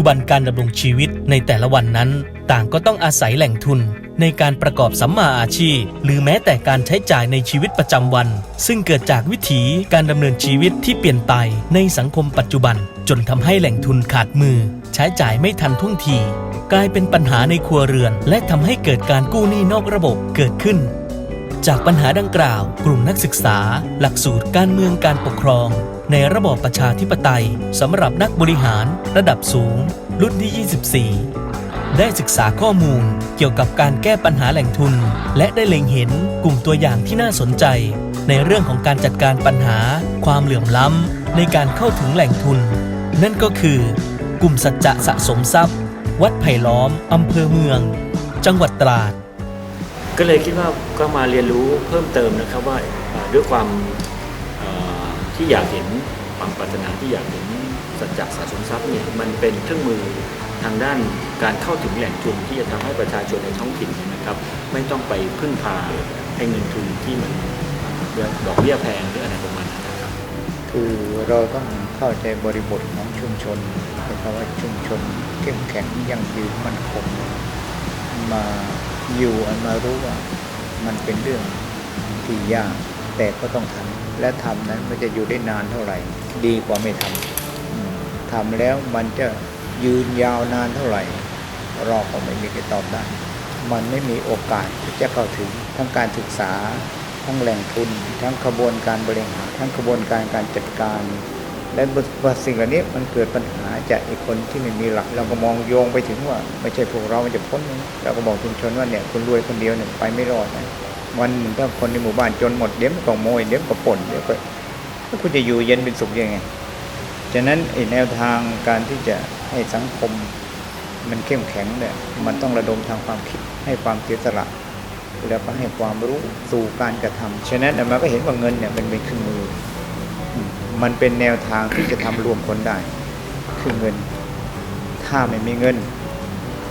ปัจจุบันการดำรงชีวิตในแต่ละวันนั้น ต่างก็ต้องอาศัยแหล่งทุน ในการประกอบสัมมาอาชีพ หรือแม้แต่การใช้จ่ายในชีวิตประจำวัน ซึ่งเกิดจากวิถีการดำเนินชีวิตที่เปลี่ยนไปในสังคมปัจจุบัน จนทำให้แหล่งทุนขาดมือ ใช้จ่ายไม่ทันท่วงทีกลายเป็นปัญหาในครัวเรือน และทำให้เกิดการกู้หนี้นอกระบบเกิดขึ้น จากปัญหาดังกล่าว กลุ่มนักศึกษา หลักสูตรการเมืองการปกครอง ในระบอบประชาธิปไตยสำหรับนักบริหาร ระดับสูง รุ่นที่ 24 ได้ศึกษาข้อมูลเกี่ยวกับการแก้ปัญหาแหล่งทุน และได้เล็งเห็นกลุ่มตัวอย่างที่น่าสนใจ ในเรื่องของการจัดการปัญหา ความเหลื่อมล้ำ ในการเข้าถึงแหล่งทุน นั่นก็คือ กลุ่มสัจจะสะสมทรัพย์ วัดไผ่ล้อมอำเภอเมือง จังหวัดตราด ก็เลยคิดว่าก็มาเรียนรู้เพิ่มเติมนะครับว่าด้วยความที่อยากเห็นความปรารถนาที่อยากเห็นสัจจะสะสมทรัพย์เนี่ยมันเป็นเครื่องมือทางด้านการเข้าถึงแหล่งทุนที่จะทำให้ประชาชนในท้องถิ่นนะครับ ไม่ต้องไปพึ่งพาให้เงินทุนที่มันดอกเบี้ยแพงหรืออะไรประมาณนั้นนะครับคือเราต้องเข้าใจบริบทของชุมชนนะครับว่าชุมชนเข้มแข็งยั่งยืนมั่นคงมา อยู่อันมารู้ว่ามันเป็นเรื่องที่ยาก แต่ก็ต้องทำและทำนั้นมันจะอยู่ได้นานเท่าไหร่ ดีกว่าไม่ทำทำแล้วมันจะยืนยาวนานเท่าไหร่ราก็ไม่มีใครตอบได้ มันไม่มีโอกาสที่จะเข้าถึงทั้งการศึกษา ทั้งแหล่งทุน ทั้งขบวนการบริหาร ทั้งขบวนการการจัดการ และบาสิ่งเหล่านี้มันเกิดปัญหาจากอีกคนที่ไม่มีหลัก เราก็มองโยงไปถึงว่า ไม่ใช่พวกเรามันจะพ้นเราก็บอกชุมชนว่าเนี่ยคนรวยคนเดียวเนี่ยไปไม่รอดนะวันถ้าคนในหมู่บ้านจนหมดเดี๋ยวมันก็โมยเดี๋ยวมันก็ป่นเดี๋ยวก็แล้วคุณจะอยู่เย็นเป็นสุขยังไงฉะนั้นไอ้แนวทางการที่จะให้สังคมมันเข้มแข็งเนี่ยมันต้องระดมทางความคิดให้ความเสียสละแล้วก็ให้ความรู้สู่การกระทำฉะนั้นอาตมาก็เห็นว่าเงินเนี่ยมันเป็นเครื่องมือ มันเป็นแนวทางที่จะทำรวมคนได้ คือเงิน ถ้าไม่มีเงิน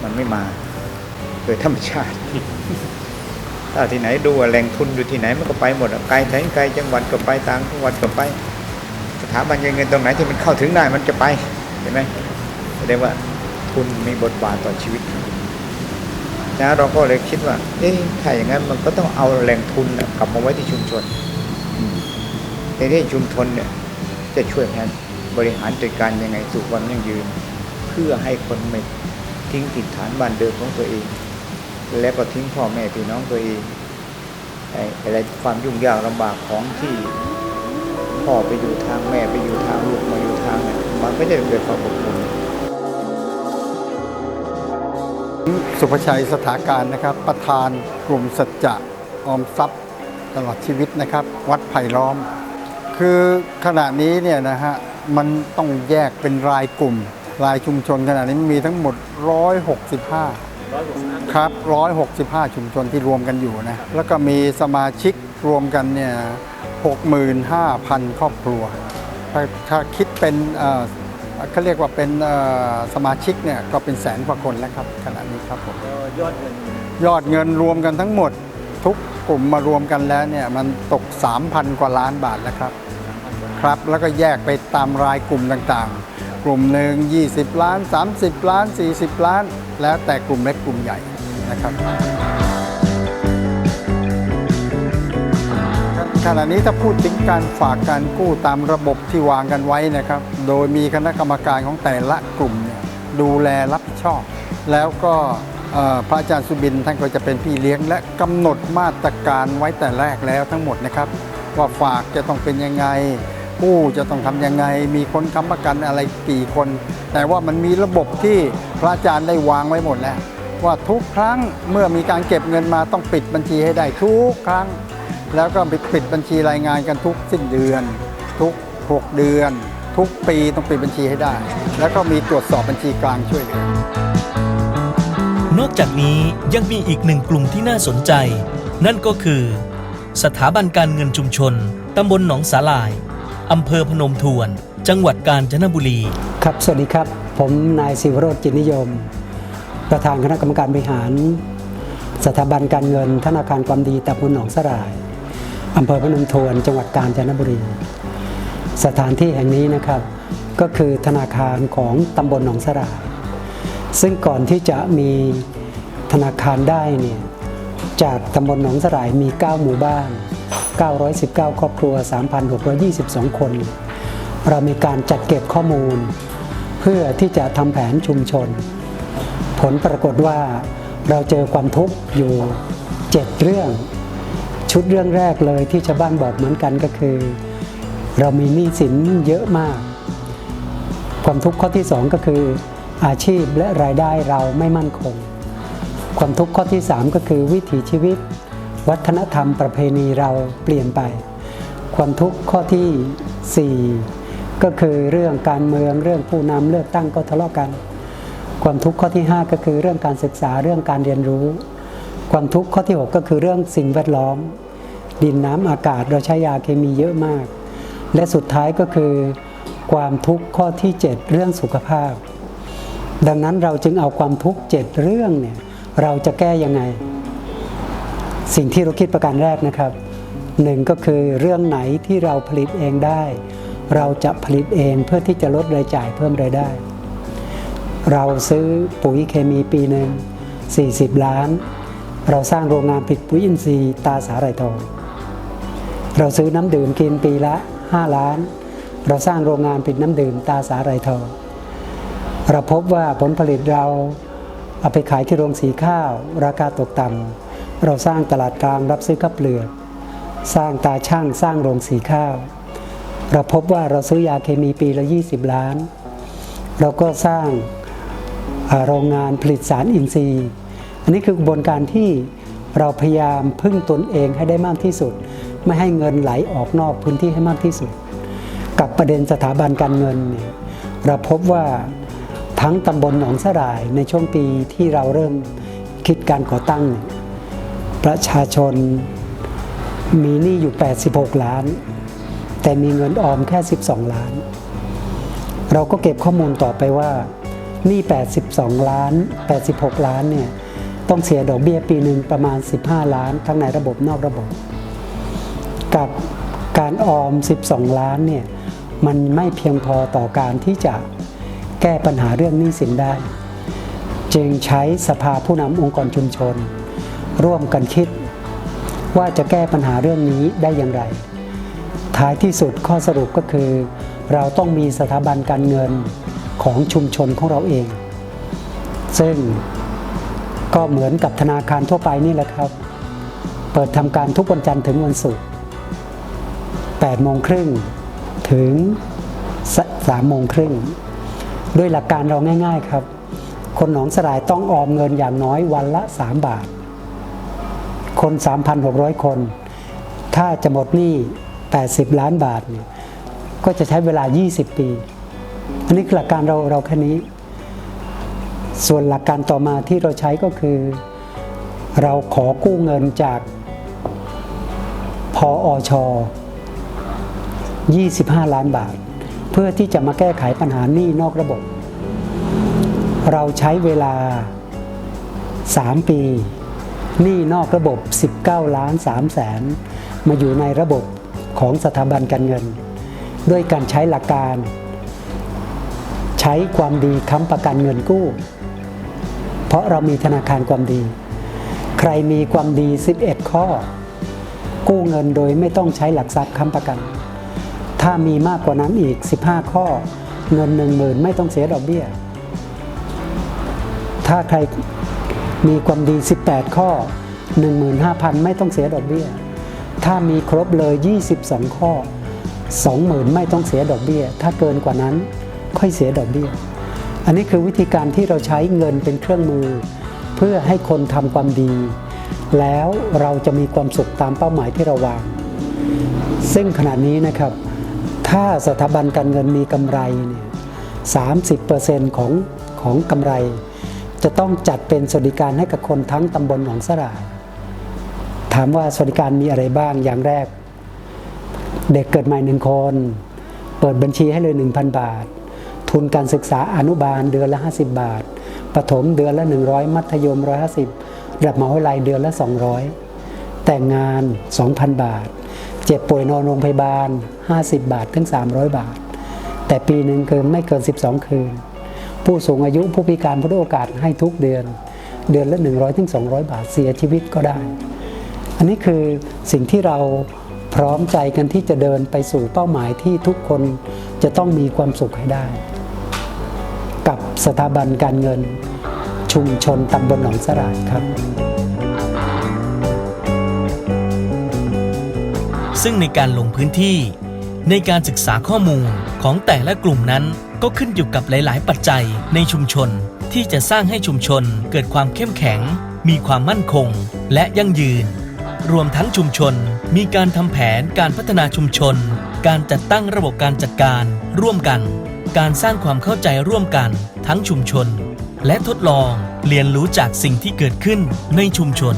มันไม่มาโดยธรรมชาติ ถ้าที่ไหนดูว่าแหล่งทุนอยู่ที่ไหนมันก็ไปหมดอะไกลแสนไกลจังหวัดก็ไปต่างจังหวัดก็ไป สถาบันการเงินตรงไหนที่มันเข้าถึงได้มันจะไปเห็นไหมแสดงว่าทุนมีบทบาทต่อชีวิตนะเราก็เลยคิดว่าเอ๊ะถ้าอย่างนั้นมันก็ต้องเอาแหล่งทุนกลับมาไว้ที่ชุมชนในที่ชุมชนเนี่ย จะช่วยแทนบริหารจัดการยังไงสู่ความยั่งยืน เพื่อให้คนไม่ทิ้งถิ่นฐานบ้านเดิมของตัวเอง และก็ทิ้งพ่อแม่พี่น้องตัวเองไอ้อะไรความยุ่งยากลำบากของที่พ่อไปอยู่ทางแม่ไปอยู่ทางลูกมาอยู่ทางเนี่ยมันไม่ได้เกิดความอบอุ่นสุภชัยสถาการนะครับ ประธานกลุ่มสัจจะออมทรัพย์ตลอดชีวิตนะครับ วัดไผ่ล้อม คือขณะนี้เนี่ยนะฮะมันต้องแยกเป็นรายกลุ่ม รายชุมชนขณะนี้มีทั้งหมด 165 ครับ 165 ชุมชนที่รวมกันอยู่นะ แล้วก็มีสมาชิกรวมกันเนี่ย 65,000 ครอบครัว ถ้าถ้าคิดเป็นเอ่อเขาเรียกว่าเป็นเอ่อสมาชิกเนี่ยก็เป็นแสนกว่าคนแล้วครับขณะนี้ครับผมยอดเงินยอดเงินรวมกันทั้งหมด ทุกกลุ่มมารวมกันแล้วเนี่ยมันตก 3,000 กว่าล้านบาทแล้วครับครับ แล้วก็แยกไปตามรายกลุ่มต่างๆ กลุ่มหนึ่ง20 ล้าน 30 ล้าน 40 ล้าน แล้วแต่กลุ่มเล็กกลุ่มใหญ่นะครับขณะนี้ถ้าพูดถึงการฝากการกู้ตามระบบที่วางกันไว้นะครับ โดยมีคณะกรรมการของแต่ละกลุ่มดูแลรับผิดชอบ แล้วก็ พระอาจารย์สุบินท่านก็จะเป็นพี่เลี้ยง และกำหนดมาตรการไว้แต่แรกแล้วทั้งหมดนะครับ ว่าฝากจะต้องเป็นยังไงกู้จะต้องทำยังไง มีคนค้ำประกันอะไรกี่คน แต่ว่ามันมีระบบที่พระอาจารย์ได้วางไว้หมดแล้ว ว่าทุกครั้งเมื่อมีการเก็บเงินมาต้องปิดบัญชีให้ได้ทุกครั้ง แล้วก็ปิดปิดบัญชีรายงานกันทุกสิ้นเดือน ทุก 6 เดือน ทุกปีต้องปิดบัญชีให้ได้ แล้วก็มีตรวจสอบบัญชีกลางช่วยเหลือ นอกจากนี้ยังมีอีกหนึ่งกลุ่มที่น่าสนใจ นั่นก็คือ สถาบันการเงินชุมชน ตำบลหนองสาลาย อำเภอพนมทวน จังหวัดกาญจนบุรี ครับ สวัสดีครับ ผมนายศิวโรจน์จิตนิยม ประธานคณะกรรมการบริหาร สถาบันการเงินธนาคารความดีตำบลหนองสาลายอำเภอพนมทวน จังหวัดกาญจนบุรี สถานที่แห่งนี้นะครับ ก็คือธนาคารของตำบลหนองสาลาย ซึ่งก่อนที่จะมีธนาคารได้เนี่ยจากตำบลหนองสลายมี 9 หมู่บ้าน 919 ครอบครัว 3,622 คน เรามีการจัดเก็บข้อมูล เพื่อที่จะทำแผนชุมชน ผลปรากฏว่าเราเจอความทุกข์อยู่ 7 เรื่อง ชุดเรื่องแรกเลยที่ชาวบ้านบอกเหมือนกันก็คือ เรามีหนี้สินเยอะมาก ความทุกข์ข้อที่ 2 ก็คือ อาชีพและรายได้เราไม่มั่นคง ความทุกข์ข้อที่ 3 ก็คือวิถีชีวิต วัฒนธรรมประเพณีเราเปลี่ยนไป ความทุกข์ข้อที่ 4 ก็คือเรื่องการเมืองเรื่องผู้นำเลือกตั้งก็ทะเลาะกัน ความทุกข์ข้อที่ 5 ก็คือเรื่องการศึกษาเรื่องการเรียนรู้ ความทุกข์ข้อที่ 6 ก็คือเรื่องสิ่งแวดล้อม ดินน้ำอากาศเราใช้ยาเคมีเยอะมาก และสุดท้ายก็คือ ความทุกข์ข้อที่ 7 เรื่องสุขภาพ ดังนั้นเราจึงเอาความทุกข์7เรื่องเนี่ยเราจะแก้ยังไง สิ่งที่เราคิดประการแรกนะครับหนึ่งก็คือเรื่องไหนที่เราผลิตเองได้ เราจะผลิตเองเพื่อที่จะลดรายจ่ายเพิ่มรายได้ เราซื้อปุ๋ยเคมีปีหนึ่ง40 ล้าน เราสร้างโรงงานผลิตปุ๋ยอินทรีย์ตาสาหร่ายทองเราซื้อน้ำดื่มกินปีละ 5 ล้าน เราสร้างโรงงานผลิตน้ำดื่มตาสาหร่ายทอง เราพบว่าผลผลิตเราเอาไปขายที่โรงสีข้าว ราคาตกต่ำเราสร้างตลาดกลางรับซื้อข้าวเปลือกสร้างตาช่างสร้างโรงสีข้าว เราพบว่าเราซื้อยาเคมีปีละ 20 ล้าน เราก็สร้างโรงงานผลิตสารอินทรีย์ อันนี้คือกระบวนการที่เราพยายามพึ่งตนเองให้ได้มากที่สุด ไม่ให้เงินไหลออกนอกพื้นที่ให้มากที่สุด กับประเด็นสถาบันการเงินเนี่ยเราพบว่า ทั้งตำบลหนองสลายในช่วงปีที่เราเริ่มคิดการก่อตั้ง ประชาชนมีหนี้อยู่ 86 ล้าน แต่มีเงินออมแค่ 12 ล้าน เราก็เก็บข้อมูลต่อไปว่าหนี้ 82 ล้าน 86 ล้านเนี่ยต้องเสียดอกเบี้ยปีหนึ่งประมาณ 15 ล้าน ทั้งในระบบนอกระบบ กับการออม 12 ล้านเนี่ยมันไม่เพียงพอต่อการที่จะ แก้ปัญหาเรื่องหนี้สินได้ จึงใช้สภาผู้นำองค์กรชุมชน ร่วมกันคิด ว่าจะแก้ปัญหาเรื่องนี้ได้อย่างไร ท้ายที่สุดข้อสรุปก็คือ เราต้องมีสถาบันการเงินของชุมชนของเราเอง ซึ่งก็เหมือนกับธนาคารทั่วไปนี่แหละครับ เปิดทำการทุกวันจันทร์ถึงวันศุกร์8โมงครึ่งถึง3โมงครึ่ง ด้วยหลักการเราง่าย ๆครับ คนหนองสลายต้องออมเงินอย่างน้อยวันละ 3 บาท คน 3,600 คน ถ้าจะหมดหนี้ 80 ล้านบาทเนี่ยก็จะใช้เวลา 20 ปี อันนี้คือหลักการเราเราแค่นี้ ส่วนหลักการต่อมาที่เราใช้ก็คือ เราขอกู้เงินจากพออช 25 ล้านบาท พื่อที่จะมาแก้ไขปัญหาหนี้นอกระบบ เราใช้เวลา 3 ปีหนี้นอกระบบ 19 ล้าน3แสนมาอยู่ในระบบของสถาบันการเงิน ด้วยการใช้หลักการ ใช้ความดีค้ำประกันเงินกู้ เพราะเรามีธนาคารความดี ใครมีความดี 11 ข้อ กู้เงินโดยไม่ต้องใช้หลักทรัพย์ค้ำประกัน ถ้ามีมากกว่านั้นอีก 15 ข้อ เงิน1 0,000ไม่ต้องเสียดอกเบี้ย ถ้าใครมีความดี 18 ข้อ 15,000 ไม่ต้องเสียดอกเบี้ย ถ้ามีครบเลย 22 ข้อ 20,000 ไม่ต้องเสียดอกเบี้ย ถ้าเกินกว่านั้นค่อยเสียดอกเบี้ย อันนี้คือวิธีการที่เราใช้เงินเป็นเครื่องมือ เพื่อให้คนทำความดี แล้วเราจะมีความสุขตามเป้าหมายที่เราวาง ซึ่งขณะนี้นะครับ ถ้าสถาบันการเงินมีกำไรเนี่ย30%ของของกำไร จะต้องจัดเป็นสวัสดิการให้กับคนทั้งตำบลหนองสลายถามว่าสวัสดิการมีอะไรบ้างอย่างแรก เด็กเกิดใหม่หนึ่งคน เปิดบัญชีให้เลย 1,000 บาท ทุนการศึกษาอนุบาลเดือนละ 50 บาทประถมเดือนละ 100 มัธยม 150ระดับมหาวิทยาลัยเดือนละ 200 แต่งงาน 2,000 บาท เจ็บป่วยนอนโรงพยาบาล 50 บาทถึง 300 บาท แต่ปีหนึ่งคือไม่เกิน 12 คืน ผู้สูงอายุผู้พิการผู้ด้อยโอกาสให้ทุกเดือน เดือนละ 100ถึง200 บาทเสียชีวิตก็ได้ อันนี้คือสิ่งที่เราพร้อมใจกันที่จะเดินไปสู่เป้าหมายที่ทุกคนจะต้องมีความสุขให้ได้ กับสถาบันการเงินชุมชนตำบลหนองสลายครับ ซึ่งในการลงพื้นที่ ในการศึกษาข้อมูลของแต่ละกลุ่มนั้นก็ขึ้นอยู่กับหลาย ๆ ปัจจัยในชุมชน ที่จะสร้างให้ชุมชนเกิดความเข้มแข็ง มีความมั่นคง และยั่งยืน รวมทั้งชุมชนมีการทำแผนการพัฒนาชุมชน การจัดตั้งระบบการจัดการร่วมกัน การสร้างความเข้าใจร่วมกัน ทั้งชุมชน และทดลองเรียนรู้จากสิ่งที่เกิดขึ้นในชุมชน